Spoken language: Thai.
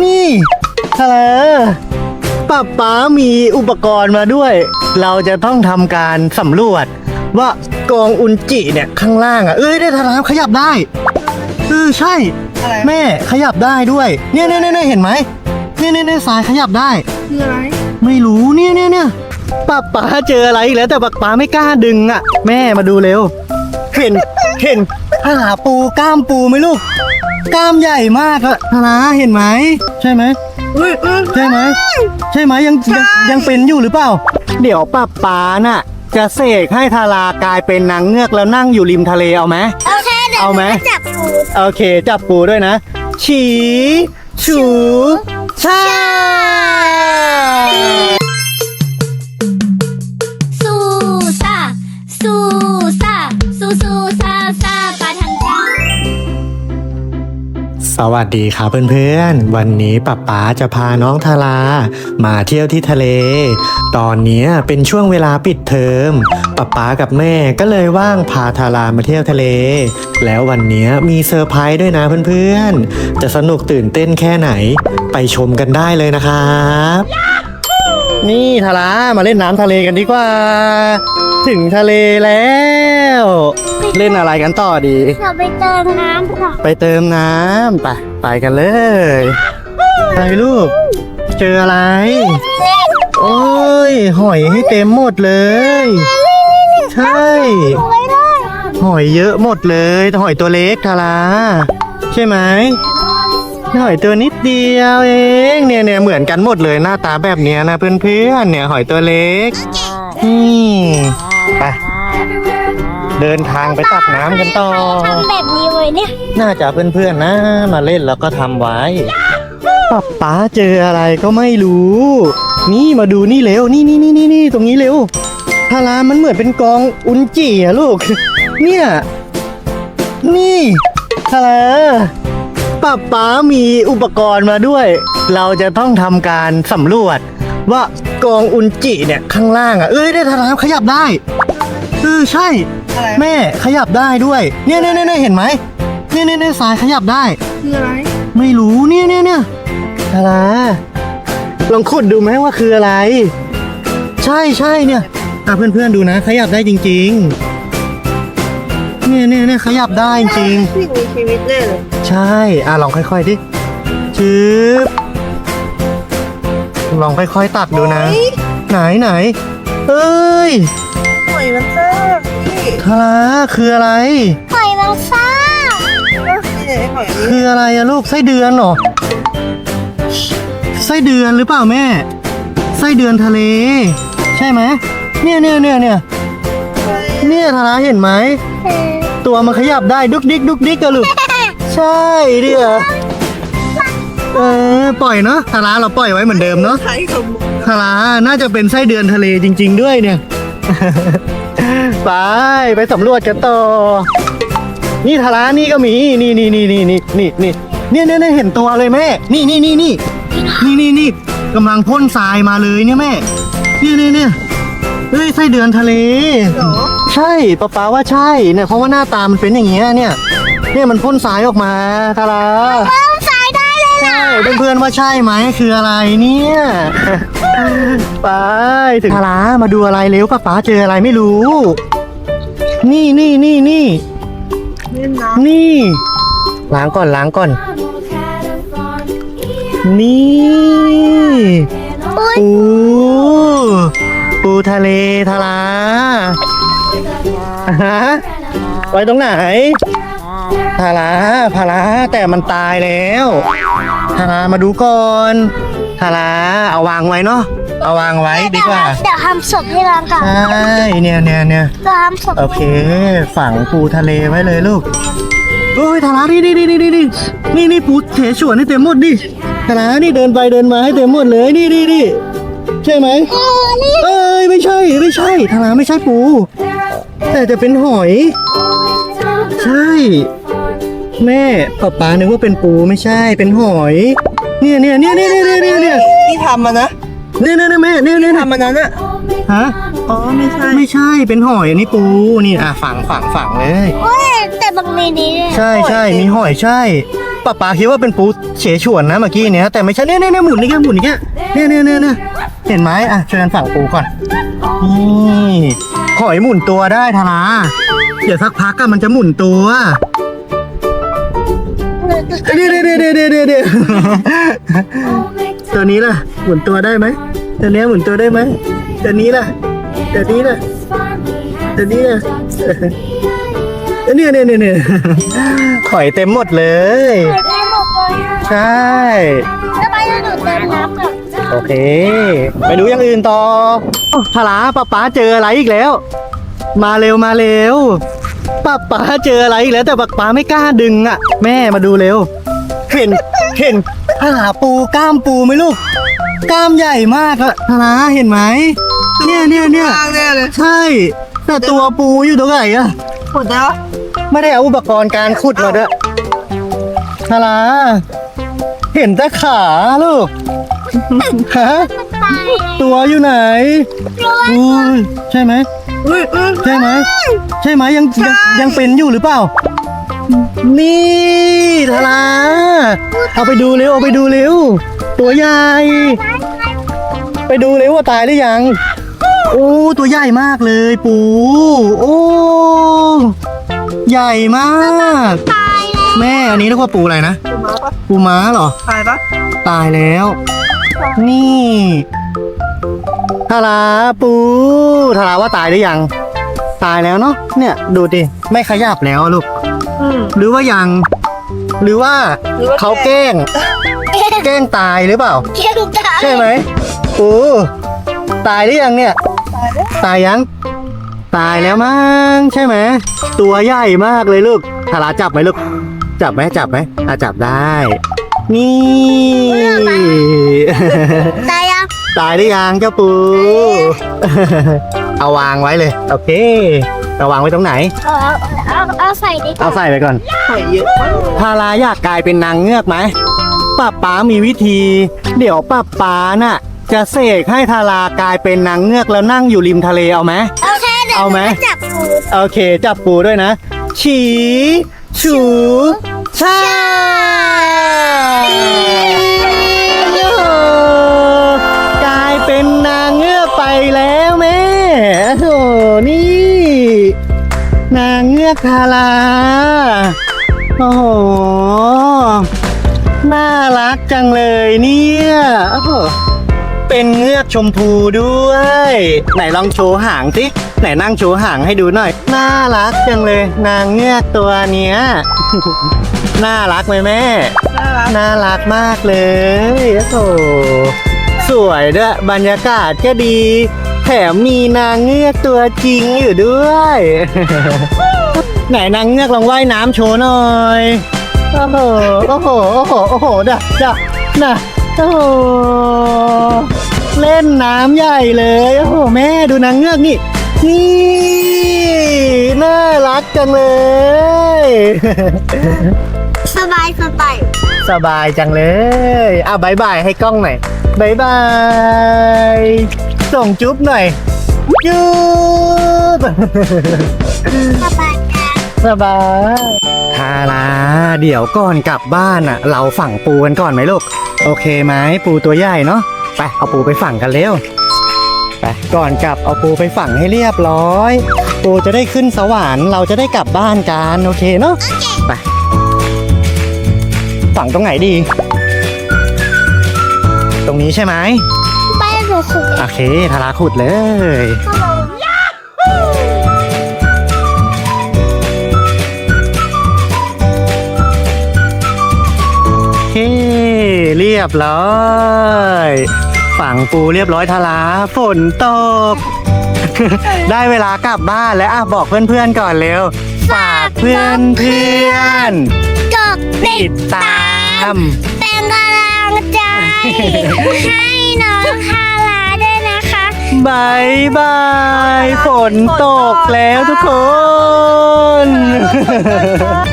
นี่ฮัลโหลป้าป๋ามีอุปกรณ์มาด้วย เราจะต้องทำการสำรวจ ว่ากองอุนจิเนี่ยข้างล่างอะ เอ้ยได้ทารามขยับได้เออใช่ อะไรแม่ขยับได้ด้วย เนี่ยเนี่ยเนี่ยเห็นไหมเนี่ยเนี่ยเนี่ยสายขยับได้ คืออะไร ไม่รู้เนี่ยเนี่ยเนี่ยป้าป๋าเจออะไรอีกแล้วแต่ป้าป๋าไม่กล้าดึงอะ แม่มาดูเร็ว เห็นเห็นหาปูกล้ามปูไหมลูก กล้ามใหญ่มากอะธนาเห็นไหม ใช่ไหมอุ้ยอุ้ยใช่ไหม ใช่ไหมยังยังยังเป็นอยู่หรือเปล่า เดี๋ยวป้าป๋าน่ะ จะเสกให้ทารากลายเป็นนางเงือกแล้วนั่งอยู่ริมทะเลเอาไหมโอเคเดี๋ยวเอาไหมนูจะจับปูโอเค จับปูด้วยนะ ฉีชูชา สวัสดีครับเพื่อนๆ วันนี้ป๊าป๊าจะพาน้องทารามาเที่ยวที่ทะเล ตอนนี้เป็นช่วงเวลาปิดเทอมป๊าป๊ากับแม่ก็เลยว่างพาทารามาเที่ยวทะเล แล้ววันนี้มีเซอร์ไพรส์ด้วยนะเพื่อนๆ จะสนุกตื่นเต้นแค่ไหน ไปชมกันได้เลยนะครับ นี่ทารามาเล่นน้ำทะเลกันดีกว่า ถึงทะเลแล้ว เล่นอะไรกันต่อดี เราไปเติมน้ำค่ะไปเติมน้ำไปไปกันเลยไปลูก เจออะไร โอ้ย หอยให้เต็มหมดเลย ใช่ไม่ได้หอยเยอะหมดเลยแต่หอยตัวเล็กทาราใช่ไหมหอยตัวนิดเดียวเองเนี่ยเนี่ยเหมือนกันหมดเลยหน้าตาแบบเนี้ยนะเพื่อนๆเนี่ยหอยตัวเล็กนี่ไป เดินทางไปตักน้ำกันต่อ ทำแบบนี้ไว้เนี่ยน่าจะเพื่อนๆนะ มาเล่นแล้วก็ทำไว้ป๊าป๊าเจออะไรก็ไม่รู้ นี่มาดูนี่เร็ว นี่นี่นี่นี่นี่ตรงนี้เร็วทารามันเหมือนเป็นกองอุนจิอะลูก เนี่ย นี่ทาราป๊าป๊ามีอุปกรณ์มาด้วย เราจะต้องทำการสำรวจ ว่ากองอุนจิเนี่ยข้างล่างอะเอ้ยได้ทาราขยับได้ เออใช่ อะไร แม่ขยับได้ด้วย เนี่ยเนี่ยเนี่ยเห็นไหมเนี่ยเนี่ยเนี่ยสายขยับได้ คืออะไร ไม่รู้เนี่ยเนี่ยเนี่ยอะไรลองขุดดูไหมว่าคืออะไร ใช่ใช่เนี่ยอะเพื่อนๆดูนะ ขยับได้จริง ๆ เนี่ยเนี่ยเนี่ยขยับได้จริงสิ่งมีชีวิตแน่เลยๆใช่อะลองค่อยๆดิชืบลองค่อยๆตักดูนะ ไหนไหนเอ้ยห อยมันซ่านี่ทาราคืออะไร หอยมันซ่านี่ไงหอยนี้คืออะไรอะลูกไส้เดือนเหรอไส้เดือนหรือเปล่าแม่ไส้เดือนทะเล ใช่ไหมเนี่ยเนี่ยเนี่ยเนี่ยเนี่ยทาราเห็นไหมตัวมันขยับได้ดุกดิกดุกดิกอะลูกใช่เดียวเออปล่อยเนาะทาราเราปล่อยไว้เหมือนเดิมเนาะใช้สมบูรณ์ทาราน่าจะเป็นไส้เดือนทะเลจริง ๆ ด้วยเนี่ย ไปไปสำรวจกันต่อ นี่ทารานี่ก็มี นี่นี่นี่นี่นี่นี่นี่เนี่ยเนี่ยเนี่ยเห็นตัวเลยแม่ นี่นี่นี่นี่นี่นี่นี่กำลังพ่นทรายมาเลยเนี่ยแม่ เนี่ยเนี่ยเนี่ยเฮ้ยไส้เดือนทะเล ใช่ป้าป้าว่าใช่เนี่ยเพราะว่าหน้าตามันเป็นอย่างเงี้ยเนี่ย เนี่ยมันพ่นทรายออกมาทารา ใช่เพื่อนๆว่าใช่ไหมคืออะไรเนี่ยไปถึงทารามาดูอะไรเร็วป้าป๋าเจออะไรไม่รู้ นี่นี่นี่นี่เล่นน้นี่ล้างก่อนล้างก่อน นี่ปูปูทะเลทาราฮะไว้ตรงไหน ทาราทาราแต่มันตายแล้วทารามาดูก่อนทาราเอาวางไว้เนาะเอาวางไว้ดีกว่าเดี๋ยวทำศพให้ร้านก่อนใช่เนี่ยเนี่ยเนี่ยเดี๋ยวทำศพโอเค ฝังปูทะเลไว้เลยลูกโอ้ยทารานี่นี่นี่นี่นี่นี่นี่นี่ปูเถฉวนให้เต็มหมดดิทารานี่เดินไปเดินมาให้เต็มหมดเลยนี่นี่นี่ใช่ไหมเออนี่เอ้ยไม่ใช่ไม่ใช่ทาราไม่ใช่ปู แต่จะเป็นหอย ใช่ แม่ป๊าป๊านึกว่าเป็นปูไม่ใช่เป็นหอย เนี่ยเนี่ยเนี่ยเนี่ยเนี่ยเนี่ยเนี่ยำที่ทำมานะเนี่ยเนี่ยแม่เนี่ยเนี่ยทำมานั้นอะฮะอ๋อไม่ใช่ไม่ใช่เป็นหอยอันนี้ปูนี่อะฝังฝังฝังเลยเว้ยแต่บางมีนี้ด้วยใช่ใช่มีหอยใช่ป้าป๋าคิดว่าเป็นปูเฉฉวนนะเมื่อกี้เนี้ยแต่ไม่ใช่เนี่ยเนี่ยเนี่ยหมุนนี่แค่หมุนนี่แค่เนี่ยเนี่ยเนี่ยเนี่ยเห็นไหมอะช่วยกันฝั่งปูก่อนนี่หอยหมุนตัวได้ทาราเดี๋ยวสักพักก็มันจะหมุนตัว เดี๋ยวเดี๋ยวเดี๋ยวเดี๋ยวเดี๋ยวเดี๋ยวตัวนี้ล่ะ หมุนตัวได้ไหมตัวเนี้ยหมุนตัวได้ไหมตัวนี้ล่ะตัวนี้ล่ะตัวนี้ล่ะเนี่ยเนี่ยเนี่ยเนี่ยหอยเต็มหมดเลยเต็มหมดเลยอะใช่ทำไมหนูเต็มน้ำกับโอเค ไปดูอย่างอื่นต่อโอ้พลาป้าป๋าเจออะไรอีกแล้ว มาเร็วมาเร็ว ป้าป๋าเจออะไรอีกแล้วแต่ป้าป๋าไม่กล้าดึงอะ แม่มาดูเร็ว เห็นเห็นพลาปูกล้ามปูไหมลูกกล้ามใหญ่มากอะพลาเห็นไหมเนี่ยเนี่ยเนี่ยข้างแน่เลยใช่ แต่ตัวปูอยู่ตรงไหนอะขุดแล้วไม่ได้เอาอุปกรณ์การขุดมาด้วยนาราเห็นแต่ขาลูกฮะตายตัวอยู่ไหนอุ้ยใช่ไหม อุ้ยอุ้ยใช่ไหมใช่ไหมยังยังยังเป็นอยู่หรือเปล่า นี่ทาราเอาไปดูเร็วเอาไปดูเร็ว ตัวใหญ่ ไปดูเร็วว่าตายหรือยัง โอ้ตัวใหญ่มากเลยปู โอ้ใหญ่มาก ตายแล้วแม่อันนี้เรียกว่าปูอะไรนะ ปูม้าปะปูม้าเหรอ ตายปะตายแล้ว นี่ ทาราปูทาราว่าตายหรือยัง ตายแล้วเนาะเนี่ยดูดิไม่ขยับแล้วอะลูก อืม หรือว่ายัง หรือว่าหรือว่า เขาแกล้ง แกล้งตายหรือเปล่า เกี่ยวตายใช่ไหมปูตายหรือยังเนี่ย ตายแล้วตายยัง ตายแล้วมั้งใช่ไหมตัวใหญ่มากเลยลูกทาราจับไหมลูก จับไหมจับไหมอะจับได้ นี่ ตายยัง ตายหรือยังเจ้าปู เอาวางไว้เลย โอเคเอาวางไว้ตรงไหน เอาเอาเอาเอาใส่ดิเอาใส่ไปก่อนหอยเยอะมากทาราอยากกลายเป็นนางเงือกไหมป้าป๋ามีวิธี เดี๋ยวป้าป๋าน่ะ จะเสกให้ทารากลายเป็นนางเงือกแล้วนั่งอยู่ริมทะเลเอาไหม โอเคเดี๋ยวเอาไหมนูจับปูโอเค จับปูด้วยนะ ฉีชูชา โอ้โหนี่ นางเงือกทาราโอ้โห น่ารักจังเลยเนี่ยโอ้โหเป็นเงือกชมพูด้วย ไหนลองโชว์หางสิไหนนั่งโชว์หางให้ดูหน่อย น่ารักจังเลย นางเงือกตัวเนี้ย น่ารักไหมแม่ น่ารักน่ารักมากเลยโอ้โหสวยด้วยบรรยากาศก็ดี มมีนางเงือกตัวจริงอยู่ด้วย ไหนนางเงือกลองว่ายน้ำโชว์หน่อย โอ้โห โอ้โห โอ้โห โอ้โหด่ะด่ะน่ะโอ้โห เล่นน้ำใหญ่เลย โอ้โห แม่ดูนางเงือกนี่ นี่ น่ารักจังเลย สบายสบายสบายจังเลย อะบายบายให้กล้องหน่อยบายบาย ส่งจุ๊บหน่อยจุ๊บสบายกันสบายทาราเดี๋ยวก่อนกลับบ้านอะ เราฝังปูกันก่อนไหมลูก โอเคไหมปูตัวใหญ่เนาะไปเอาปูไปฝังกันเร็วไปก่อนกลับเอาปูไปฝังให้เรียบร้อย ปูจะได้ขึ้นสวรรค์เราจะได้กลับบ้านกันโอเคเนาะไปฝังตรงไหนดี ตรงนี้ใช่ไหมไปหนู ขุดโอเคทาราขุดเลยเฮ้เรียบร้อยฝังปูเรียบร้อยทาราฝนตก ได้เวลากลับบ้านแล้วอะบอกเพื่อนๆก่อนเร็ว ฝากเพื่อนเพื่อนๆจบติติดดตาม เป็นกำลังใจให้น้องคา บายบายฝนตกแล้วทุกคนขอบคุณค่ะ